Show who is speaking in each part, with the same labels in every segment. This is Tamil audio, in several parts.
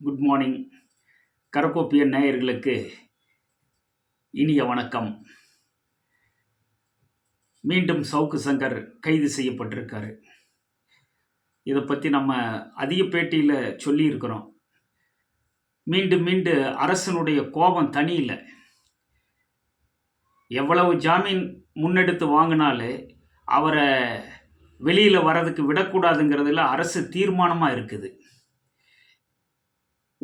Speaker 1: Good morning. கரக்கோப்பிய நேயர்களுக்கு இனிய வணக்கம். மீண்டும் சவுக்கு சங்கர் கைது செய்யப்பட்டிருக்காரு. இதை பற்றி நம்ம அதிக பேட்டியில் சொல்லியிருக்கிறோம். மீண்டும் மீண்டும் அரசனுடைய கோபம் தனியில் எவ்வளவு ஜாமீன் முன்னெடுத்து வாங்கினாலும் அவரை வெளியில் வர்றதுக்கு விடக்கூடாதுங்கிறதுல அரசு தீர்மானமாக இருக்குது.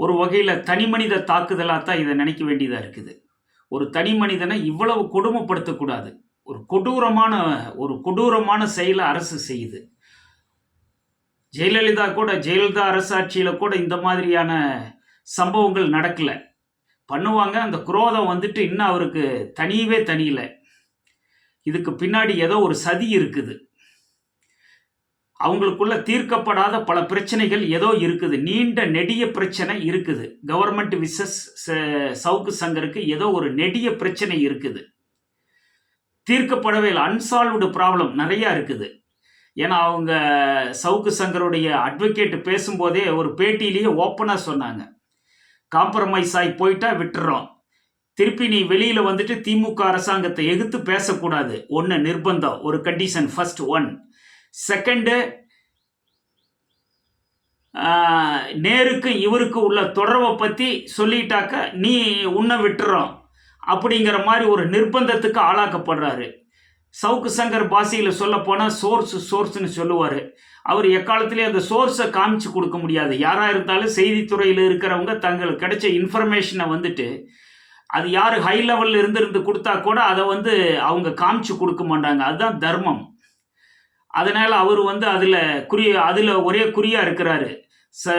Speaker 1: ஒரு வகையில் தனி மனித தாக்குதலாக தான் இதை நினைக்க வேண்டியதாக இருக்குது. ஒரு தனி மனிதனை இவ்வளவு கொடுமைப்படுத்தக்கூடாது ஒரு கொடூரமான ஒரு கொடூரமான செயலை அரசு செய்யுது. ஜெயலலிதா கூட ஜெயலலிதா அரசாட்சியில் கூட இந்த மாதிரியான சம்பவங்கள் நடக்கலை. பண்ணுவாங்க அந்த குரோதம் வந்துட்டு இன்னும் அவருக்கு தனியவே தனியில. இதுக்கு பின்னாடி ஏதோ ஒரு சதி இருக்குது. அவங்களுக்குள்ள தீர்க்கப்படாத பல பிரச்சனைகள் ஏதோ இருக்குது. நீண்ட நெடிய பிரச்சனை இருக்குது. கவர்மெண்ட் விசஸ் சவுக்கு சங்கருக்கு ஏதோ ஒரு நெடிய பிரச்சனை இருக்குது. தீர்க்கப்படவே இல்லை. அன்சால்வ்டு ப்ராப்ளம் நிறையா இருக்குது. ஏன்னா அவங்க சவுக்கு சங்கருடைய அட்வொகேட் பேசும்போதே ஒரு பேட்டியிலேயே ஓப்பனாக சொன்னாங்க. காம்ப்ரமைஸ் ஆகி போயிட்டா விட்டுறோம். திருப்பி நீ வெளியில் வந்துட்டு திமுக அரசாங்கத்தை எதிர்த்து பேசக்கூடாது. ஒன்று நிர்பந்தம் ஒரு கண்டிஷன் ஃபர்ஸ்ட் ஒன் செகண்டு நேருக்கு இவருக்கு உள்ள தொடர்பை பற்றி சொல்லிட்டாக்க நீ உன்னை விட்டுறோம். அப்படிங்கிற மாதிரி ஒரு நிர்பந்தத்துக்கு ஆளாக்கப்படுறாரு. சவுக்கு சங்கர் பாஷையில் சொல்லப்போனால் சோர்ஸ் சோர்ஸ்னு சொல்லுவார். அவர் எக்காலத்திலே அந்த சோர்ஸை காமிச்சு கொடுக்க முடியாது. யாராக இருந்தாலும் செய்தித்துறையில் இருக்கிறவங்க தங்களுக்கு கிடைச்ச இன்ஃபர்மேஷனை வந்துட்டு அது யார் ஹை லெவலில் இருந்திருந்து கொடுத்தா கூட அதை வந்து அவங்க காமிச்சு கொடுக்க மாட்டாங்க. அதுதான் தர்மம். அதனால் அவர் வந்து அதில் குறி அதில் ஒரே குறியாக இருக்கிறாரு. ச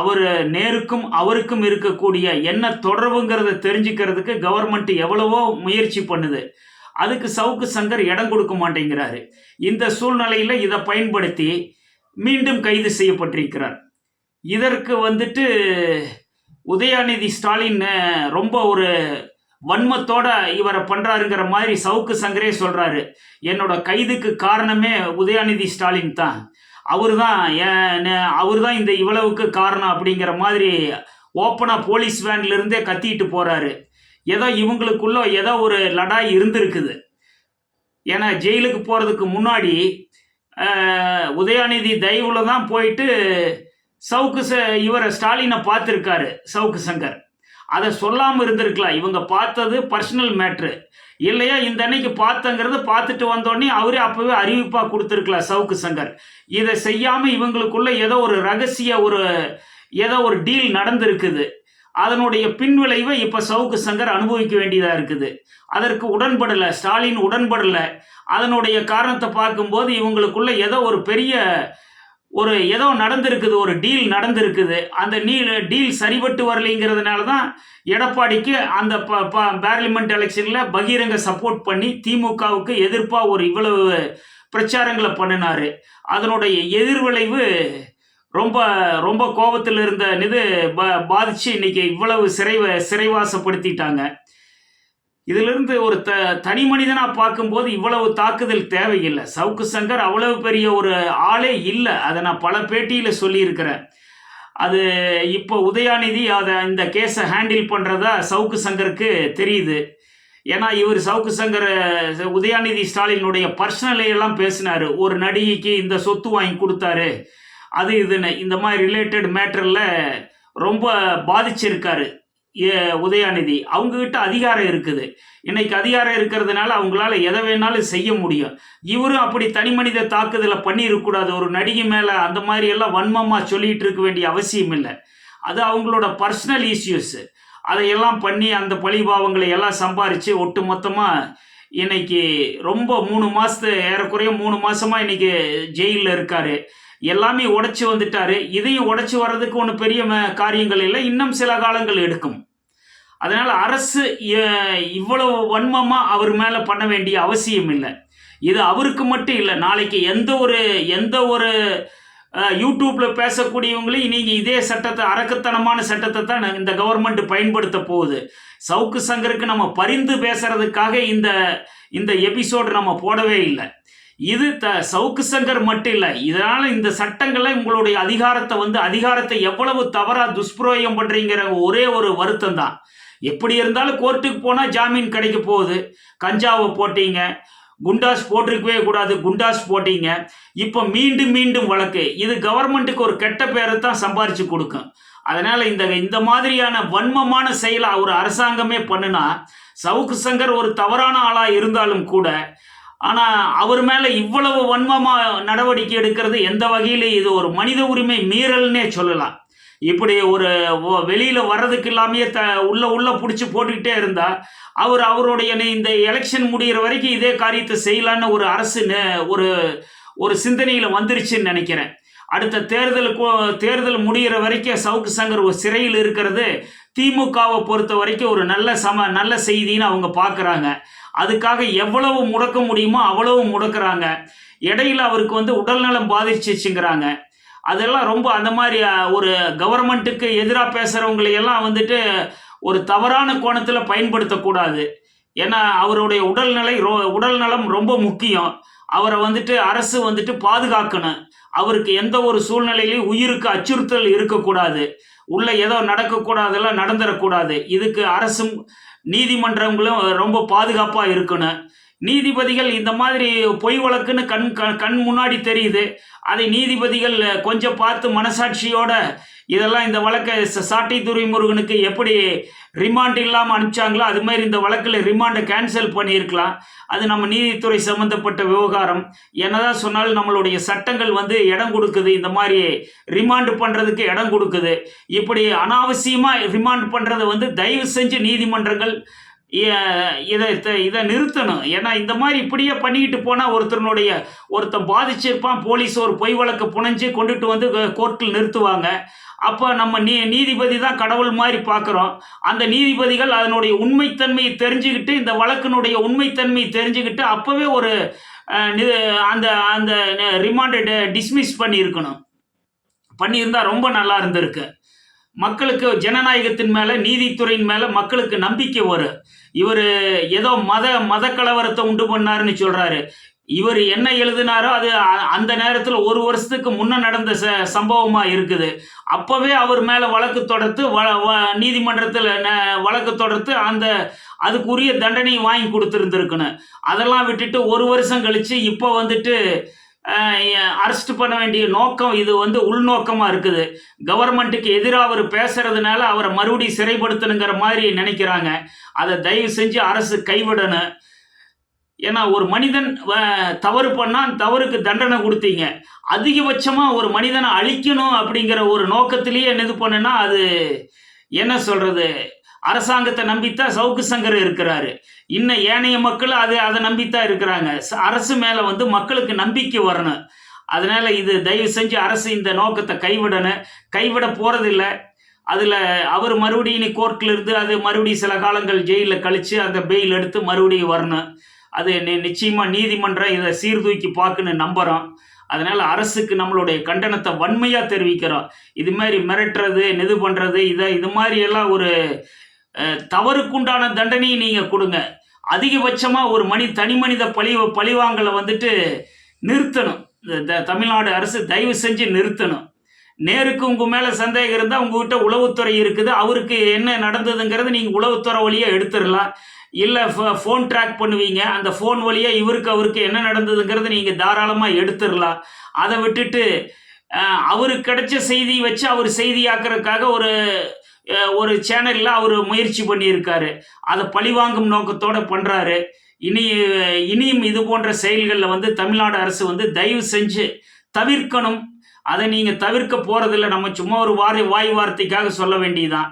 Speaker 1: அவர் நேருக்கும் அவருக்கும் இருக்கக்கூடிய என்ன தொடர்புங்கிறத தெரிஞ்சுக்கிறதுக்கு கவர்மெண்ட் எவ்வளவோ முயற்சி பண்ணுது. அதுக்கு சவுக்கு சங்கர் இடம் கொடுக்க மாட்டேங்கிறாரு. இந்த சூழ்நிலையில் இதை பயன்படுத்தி மீண்டும் கைது செய்யப்பட்டிருக்கிறார். இதற்கு வந்துட்டு உதயாநிதி ஸ்டாலின் ரொம்ப ஒரு வன்மத்தோட இவரை பண்றாருங்கிற மாதிரி சவுக்கு சங்கரே சொல்றாரு. என்னோட கைதுக்கு காரணமே உதயாநிதி ஸ்டாலின் தான். அவர் தான் அவர் தான் இந்த இவ்வளவுக்கு காரணம் அப்படிங்கிற மாதிரி ஓப்பனாக போலீஸ் வேன்லேருந்தே கத்திட்டு போறாரு. ஏதோ இவங்களுக்குள்ள ஏதோ ஒரு லடாய் இருந்திருக்குது. ஏன்னா ஜெயிலுக்கு போகிறதுக்கு முன்னாடி உதயாநிதி தயவுல தான் போயிட்டு சவுக்கு ச இவரை ஸ்டாலினை பார்த்துருக்காரு சவுக்கு சங்கர். அதை சொல்லாமல் இருந்திருக்கலாம். இவங்க பார்த்தது பர்சனல் மேட்ரு இல்லையா? இந்த அன்னைக்கு பார்த்தங்கிறது பார்த்துட்டு வந்தோடனே அவரே அப்போவே அறிவிப்பாக கொடுத்துருக்கலாம் சவுக்கு சங்கர். இதை செய்யாமல் இவங்களுக்குள்ள ஏதோ ஒரு ரகசிய ஒரு ஏதோ ஒரு டீல் நடந்திருக்குது. அதனுடைய பின்விளைவை இப்போ சவுக்கு சங்கர் அனுபவிக்க வேண்டியதாக இருக்குது. அதற்கு உடன்படலை ஸ்டாலின் உடன்படலை. அதனுடைய காரணத்தை பார்க்கும்போது இவங்களுக்குள்ள ஏதோ ஒரு பெரிய ஒரு ஏதோ நடந்திருக்குது ஒரு டீல் நடந்திருக்குது. அந்த நீல் டீல் சரிபட்டு வரலைங்கிறதுனால தான் எடப்பாடிக்கு அந்த ப ப பார்லிமெண்ட் எலெக்ஷனில் பகிரங்க சப்போர்ட் பண்ணி திமுகவுக்கு எதிர்ப்பாக ஒரு இவ்வளவு பிரச்சாரங்களை பண்ணினார். அதனுடைய எதிர்விளைவு ரொம்ப ரொம்ப கோபத்தில் இருந்த இது ப பாதித்து இன்றைக்கி இவ்வளவு சிறை சிறைவாசப்படுத்திட்டாங்க. இதிலிருந்து ஒரு த தனி மனிதனாக பார்க்கும்போது இவ்வளவு தாக்குதல் தேவையில்லை. சவுக்கு சங்கர் அவ்வளவு பெரிய ஒரு ஆளே இல்லை. அதை நான் பல பேட்டியில் சொல்லியிருக்கிறேன். அது இப்போ உதயாநிதி அதை இந்த கேஸை ஹேண்டில் பண்ணுறதா சவுக்கு சங்கருக்கு தெரியுது. ஏன்னா இவர் சவுக்கு சங்கர் உதயாநிதி ஸ்டாலினுடைய பர்சனலையெல்லாம் பேசினார். ஒரு நடிகைக்கு இந்த சொத்து வாங்கி கொடுத்தாரு. அது இதுன்னு. இந்த மாதிரி ரிலேட்டட் மேட்டரில் ரொம்ப பாதிச்சிருக்காரு. உதயாநிதி அவங்கக்கிட்ட அதிகாரம் இருக்குது. இன்னைக்கு அதிகாரம் இருக்கிறதுனால அவங்களால எதை வேணாலும் செய்ய முடியும். இவரும் அப்படி தனி மனித தாக்குதலை பண்ணியிருக்கக்கூடாது. ஒரு நடிகை மேலே அந்த மாதிரி எல்லாம் வன்மமாக சொல்லிகிட்டு இருக்க வேண்டிய அவசியம் இல்லை. அது அவங்களோட பர்சனல் இஷ்யூஸு அதையெல்லாம் பண்ணி அந்த பழிபாவங்களை எல்லாம் சம்பாரித்து ஒட்டு மொத்தமாக இன்னைக்கு ரொம்ப மூணு மாதத்து ஏறக்குறைய மூணு மாதமாக இன்னைக்கு ஜெயிலில் இருக்கார். எல்லாமே உடைச்சி வந்துட்டாரு. இதையும் உடைச்சி வர்றதுக்கு ஒன்றும் பெரிய காரியங்கள் இல்லை. இன்னும் சில காலங்கள் எடுக்கும். அதனால் அரசு இவ்வளவு வன்மமாக அவர் மேலே பண்ண வேண்டிய அவசியம் இல்லை. இது அவருக்கு மட்டும் இல்லை. நாளைக்கு எந்த ஒரு எந்த ஒரு யூடியூப்பில் பேசக்கூடியவங்களையும் நீங்கள் இதே சட்டத்தை அரக்கத்தனமான சட்டத்தை தான் இந்த கவர்மெண்ட் பயன்படுத்த போகுது. சவுக்கு சங்கருக்கு நம்ம பரிந்து பேசுறதுக்காக இந்த இந்த எபிசோடு நம்ம போடவே இல்லை. இது த சவுக்கு சங்கர் மட்டும் இல்லை. இதனால் இந்த சட்டங்களை உங்களுடைய அதிகாரத்தை வந்து அதிகாரத்தை எவ்வளவு தவறாக துஷ்பிரயோகம் பண்ணுறீங்கிற ஒரே ஒரு வருத்தம் தான் எப்படி இருந்தாலும் கோர்ட்டுக்கு போனால் ஜாமீன் கிடைக்க போகுது. கஞ்சாவை போட்டீங்க. குண்டாஸ் போட்டிருக்கவே கூடாது. குண்டாஸ் போட்டீங்க. இப்போ மீண்டும் மீண்டும் வழக்கு. இது கவர்மெண்ட்டுக்கு ஒரு கெட்ட பேரை தான் சம்பாரித்து கொடுக்கும். அதனால் இந்த இந்த மாதிரியான வன்மமான செயலை ஒரு அரசாங்கமே பண்ணுனா சவுக்கு சங்கர் ஒரு தவறான ஆளாக இருந்தாலும் கூட ஆனால் அவர் மேலே இவ்வளவு வன்மமாக நடவடிக்கை எடுக்கிறது எந்த வகையில இது ஒரு மனித உரிமை மீறல்னே சொல்லலாம். இப்படி ஒரு வெளியில் வர்றதுக்கு இல்லாமையே த உள்ள உள்ள பிடிச்சி போட்டுக்கிட்டே இருந்தால் அவர் அவருடைய இந்த எலெக்ஷன் முடியிற வரைக்கும் இதே காரியத்தை செய்யலான்னு ஒரு அரசு ஒரு ஒரு சிந்தனையில் வந்துருச்சுன்னு நினைக்கிறேன். அடுத்த தேர்தலுக்கு தேர்தல் முடியிற வரைக்கும் சவுக்கு சங்கர் ஒரு சிறையில் இருக்கிறது திமுகவை பொறுத்த வரைக்கும் ஒரு நல்ல சம நல்ல செய்தின்னு அவங்க பார்க்குறாங்க. அதுக்காக எவ்வளவு முடக்க முடியுமோ அவ்வளவு முடக்கிறாங்க. இடையில அவருக்கு வந்து உடல்நலம் பாதிச்சிச்சுங்கிறாங்க. அதெல்லாம் ரொம்ப அந்த மாதிரி ஒரு கவர்மெண்ட்டுக்கு எதிராக பேசுகிறவங்களையெல்லாம் வந்துட்டு ஒரு தவறான கோணத்தில் பயன்படுத்தக்கூடாது ஏன்னா அவருடைய உடல்நிலை ரொ உடல்நலம் ரொம்ப முக்கியம். அவரை வந்துட்டு அரசு வந்துட்டு பாதுகாக்கணும். அவருக்கு எந்த ஒரு சூழ்நிலையிலையும் உயிருக்கு அச்சுறுத்தல் இருக்கக்கூடாது. உள்ள ஏதோ நடக்கக்கூடாதெல்லாம் நடந்துடக்கூடாது இதுக்கு அரசும் நீதிமன்றங்களும் ரொம்ப பாதுகாப்பாக இருக்கணும். நீதிபதிகள் இந்த மாதிரி பொய் வழக்குன்னு கண் கண் முன்னாடி தெரியுது. அதை நீதிபதிகள் கொஞ்சம் பார்த்து மனசாட்சியோட இதெல்லாம் இந்த வழக்கை ச- சாட்டை துரைமுருகனுக்கு எப்படி ரிமாண்ட் இல்லாமல் அனுப்பிச்சாங்களோ அது மாதிரி இந்த வழக்கில் ரிமாண்டை கேன்சல் பண்ணியிருக்கலாம். அது நம்ம நீதித்துறை சம்மந்தப்பட்ட விவகாரம். என்னதான் சொன்னாலும் நம்மளுடைய சட்டங்கள் வந்து இடம் கொடுக்குது. இந்த மாதிரி ரிமாண்ட் பண்ணுறதுக்கு இடம் கொடுக்குது. இப்படி அனாவசியமாக ரிமாண்ட் பண்ணுறதை வந்து தயவு செஞ்சு நீதிமன்றங்கள் இதை இதை நிறுத்தணும். ஏன்னா இந்த மாதிரி இப்படியே பண்ணிக்கிட்டு போனால் ஒருத்தனுடைய ஒருத்தன் பாதிச்சிருப்பான் போலீஸ் ஒரு பொய் வழக்கு புனைஞ்சு கொண்டுட்டு வந்து கோர்ட்டில் நிறுத்துவாங்க. அப்போ நம்ம நீ நீதிபதி தான் கடவுள் மாதிரி பார்க்குறோம். அந்த நீதிபதிகள் அதனுடைய உண்மைத்தன்மையை தெரிஞ்சுக்கிட்டு இந்த வழக்கினுடைய உண்மைத்தன்மையை தெரிஞ்சுக்கிட்டு அப்போவே ஒரு அந்த அந்த ரிமாண்டை டிஸ்மிஸ் பண்ணியிருக்கணும். பண்ணியிருந்தா ரொம்ப நல்லா இருந்திருக்கு. மக்களுக்கு ஜனநாயகத்தின் மேலே நீதித்துறையின் மேலே மக்களுக்கு நம்பிக்கை வரும். இவர் ஏதோ மத மத கலவரத்தை உண்டு பண்ணாருன்னு சொல்கிறாரு இவர் என்ன எழுதினாரோ அது அந்த நேரத்தில் ஒரு வருஷத்துக்கு முன்ன நடந்த ச சம்பவமாக இருக்குது. அப்போவே அவர் மேலே வழக்கு தொடர்த்து வ வ- நீதிமன்றத்தில் ந- வழக்கு தொடர்த்து அந்த அதுக்குரிய தண்டனையை வாங்கி கொடுத்துருந்துருக்கணும். அதெல்லாம் விட்டுட்டு ஒரு வருஷம் கழித்து இப்போ வந்துட்டு அரெஸ்ட் பண்ண வேண்டிய நோக்கம் இது வந்து உள்நோக்கமாக இருக்குது. கவர்மெண்ட்டுக்கு எதிராக அவர் பேசுறதுனால அவரை மறுபடியும் சிறைப்படுத்தணுங்கிற மாதிரி நினைக்கிறாங்க. அதை தயவு செஞ்சு அரசு கைவிடணும். ஏன்னா ஒரு மனிதன் தவறு பண்ணால் தவறுக்கு தண்டனை கொடுத்தீங்க. அதிகபட்சமாக ஒரு மனிதனை அழிக்கணும் அப்படிங்கிற ஒரு நோக்கத்திலேயே என்ன இது பண்ணுனா அது என்ன சொல்கிறது அரசாங்கத்தை நம்பித்தான் சவுக்கு சங்கர் இருக்கிறாரு. இன்னும் ஏனைய மக்கள் அது அதை நம்பித்தான் இருக்கிறாங்க. ச- அரசு மேலே வந்து மக்களுக்கு நம்பிக்கை வரணும். அதனால் இது தயவு செஞ்சு அரசு இந்த நோக்கத்தை கைவிடணும். கைவிட போகிறதில்ல அதில் அவர் மறுபடியும் இனி கோர்ட்டில் இருந்து அது மறுபடியும் சில காலங்கள் ஜெயிலில் கழித்து அந்த பெயில் எடுத்து மறுபடியும் வரணும். அது நிச்சயமாக நீதிமன்றம் இதை சீர்தூக்கி பார்க்குன்னு நம்புகிறோம் அதனால் அரசுக்கு நம்மளுடைய கண்டனத்தை வன்மையாக தெரிவிக்கிறோம். இது மாதிரி மிரட்டுறது இது பண்ணுறது இதை இது மாதிரி எல்லாம் ஒரு தவறுக்குண்டான தண்டனையை நீங்கள் கொடுங்க. அதிகபட்சமாக ஒரு மனி தனி மனித பழி பழிவாங்கலை வந்துட்டு நிறுத்தணும். இந்த த- தமிழ்நாடு அரசு தயவு செஞ்சு நிறுத்தணும். நேருக்கு உங்கள் மேலே சந்தேகம் இருந்தால் உங்ககிட்ட உளவுத்துறை இருக்குது. அவருக்கு என்ன நடந்ததுங்கிறது நீங்கள் உளவுத்துறை வழியாக எடுத்துடலாம். இல்லை ஃபோன் ட்ராக் பண்ணுவீங்க. அந்த ஃபோன் வழியாக இவருக்கு அவருக்கு என்ன நடந்ததுங்கிறது நீங்கள் தாராளமாக எடுத்துடலாம். அதை விட்டுட்டு அவருக்கு கிடைச்ச செய்தி வச்சு அவர் செய்தியாக்குறதுக்காக ஒரு ஒரு சேனலில் அவர் முயற்சி பண்ணியிருக்காரு. அதை பழிவாங்கும் நோக்கத்தோடு பண்ணுறாரு இனி இனியும் இது போன்ற செயல்களில் வந்து தமிழ்நாடு அரசு வந்து தயவு செஞ்சு தவிர்க்கணும். அதை நீங்கள் தவிர்க்க போகிறதில்ல நம்ம சும்மா ஒரு வாரி வாய் வார்த்தைக்காக சொல்ல வேண்டியதுதான்.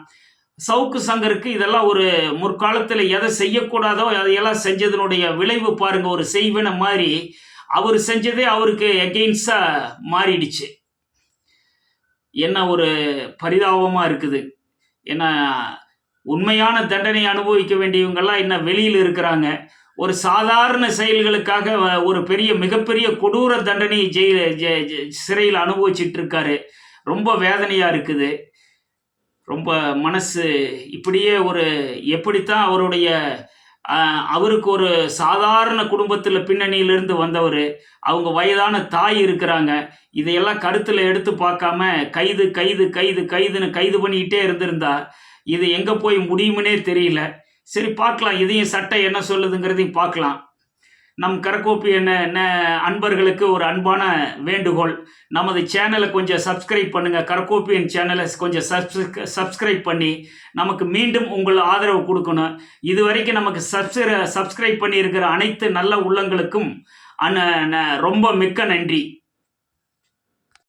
Speaker 1: சவுக்கு சங்கருக்கு இதெல்லாம் ஒரு முற்காலத்தில் எதை செய்யக்கூடாதோ அதையெல்லாம் செஞ்சதனுடைய விளைவு பாருங்கள் ஒரு செய்வன மாதிரி. அவர் செஞ்சதே அவருக்கு எகெயின்ஸ்டாக மாறிடுச்சு. என்ன ஒரு பரிதாபமாக இருக்குது. ஏன்னா உண்மையான தண்டனை அனுபவிக்க வேண்டியவங்கெல்லாம் இன்னும் வெளியில் இருக்கிறாங்க. ஒரு சாதாரண செயல்களுக்காக வ- ஒரு பெரிய மிகப்பெரிய கொடூர தண்டனை ஜெயில் ஜெ- சிறையில் அனுபவிச்சிட்டு இருக்காரு. ரொம்ப வேதனையாக இருக்குது. ரொம்ப மனசு இப்படியே ஒரு எப்படித்தான் அவருடைய அவருக்கு ஒரு சாதாரண குடும்பத்தில் பின்னணியிலிருந்து வந்தவர் அவங்க வயதான தாய் இருக்கிறாங்க இதையெல்லாம் கருத்தில் எடுத்து பார்க்காம கைது கைது கைது கைதுன்னு கைது பண்ணிக்கிட்டே இருந்திருந்தா இது எங்கே போய் முடியுமுனே தெரியல. சரி பார்க்கலாம் இதையும் சட்டை என்ன சொல்லுதுங்கிறதையும் பார்க்கலாம். நம் கரக்கோப்பி என்ன என்ன அன்பர்களுக்கு ஒரு அன்பான வேண்டுகோள். நமது சேனலை கொஞ்சம் சப்ஸ்கிரைப் பண்ணுங்கள் கரக்கோப்பியின் சேனலை கொஞ்சம் சப்ஸ் சப்ஸ்கிரைப் பண்ணி நமக்கு மீண்டும் உங்கள் ஆதரவு கொடுக்கணும். இது வரைக்கும் நமக்கு சப்ஸ்கிரை சப்ஸ்கிரைப் பண்ணியிருக்கிற அனைத்து நல்ல உள்ளங்களுக்கும் அன ந- ரொம்ப மிக்க நன்றி.